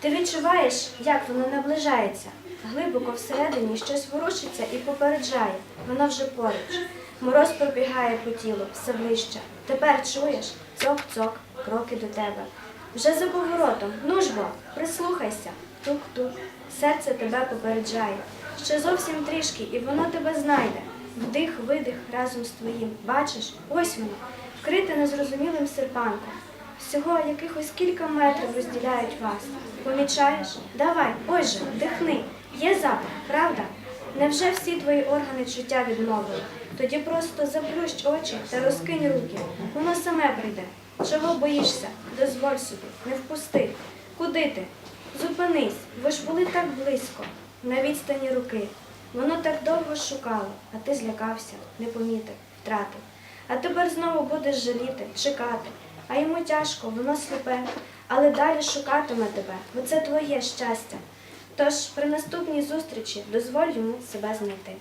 Ти відчуваєш, як воно наближається. Глибоко всередині щось ворушиться і попереджає. Воно вже поруч. Мороз пробігає по тілу, все ближче. Тепер чуєш цок-цок, кроки до тебе. Вже за поворотом. Ну ж бо, прислухайся. Тук-тук. Серце тебе попереджає. Ще зовсім трішки, і воно тебе знайде. Вдих, видих разом з твоїм. Бачиш, ось воно, вкрите незрозумілим серпанком. Всього якихось кілька метрів розділяють вас. Помічаєш? Давай, ось же, вдихни. Є запах, правда? Невже всі твої органи чуття відмовили? Тоді просто заплющ очі та розкинь руки. Воно саме прийде. Чого боїшся? Дозволь собі, не впусти. Куди ти? Зупинись, ви ж були так близько, на відстані руки. Воно так довго шукало, а ти злякався, не помітив, втратив. А тепер знову будеш жаліти, чекати. А йому тяжко, воно сліпе, але далі шукатиме тебе, бо це твоє щастя. Тож при наступній зустрічі дозволь йому себе знайти.